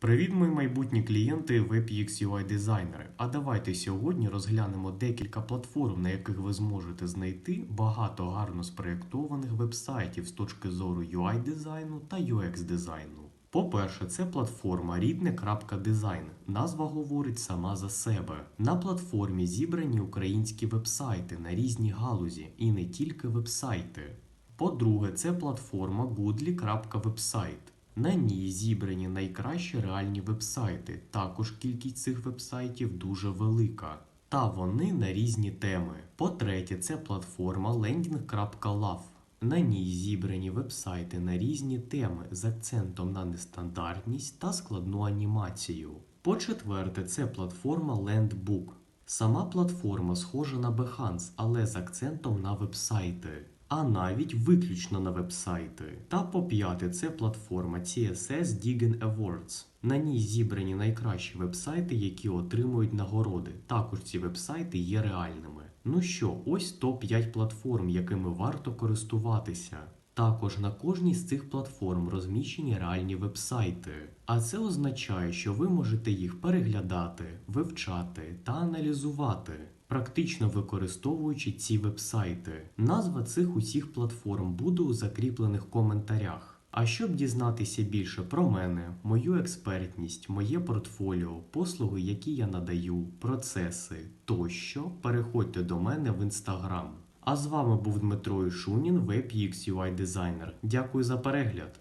Привіт, мої майбутні клієнти WebUX UI дизайнери. А давайте сьогодні розглянемо декілька платформ, на яких ви зможете знайти багато гарно спроєктованих вебсайтів з точки зору UI дизайну та UX дизайну. По-перше, це платформа рідне.дизайн. Назва говорить сама за себе. На платформі зібрані українські вебсайти на різні галузі і не тільки вебсайти. По-друге, це платформа goodly.website. На ній зібрані найкращі реальні вебсайти. Також кількість цих вебсайтів дуже велика. Та вони на різні теми. По-третє, це платформа lending.love. На ній зібрані вебсайти на різні теми з акцентом на нестандартність та складну анімацію. По-четверте, це платформа Landbook. Сама платформа схожа на Behance, але з акцентом на вебсайти, а навіть виключно на вебсайти. Та по п'яте, це платформа CSS Digging Awards. На ній зібрані найкращі вебсайти, які отримують нагороди. Також ці вебсайти є реальними. Ну що, ось топ-5 платформ, якими варто користуватися. Також на кожній з цих платформ розміщені реальні вебсайти. А це означає, що ви можете їх переглядати, вивчати та аналізувати, практично використовуючи ці вебсайти. Назва цих усіх платформ буде у закріплених коментарях. А щоб дізнатися більше про мене, мою експертність, моє портфоліо, послуги, які я надаю, процеси тощо, переходьте до мене в інстаграм. А з вами був Дмитро Ішунін, WebUX UI дизайнер. Дякую за перегляд.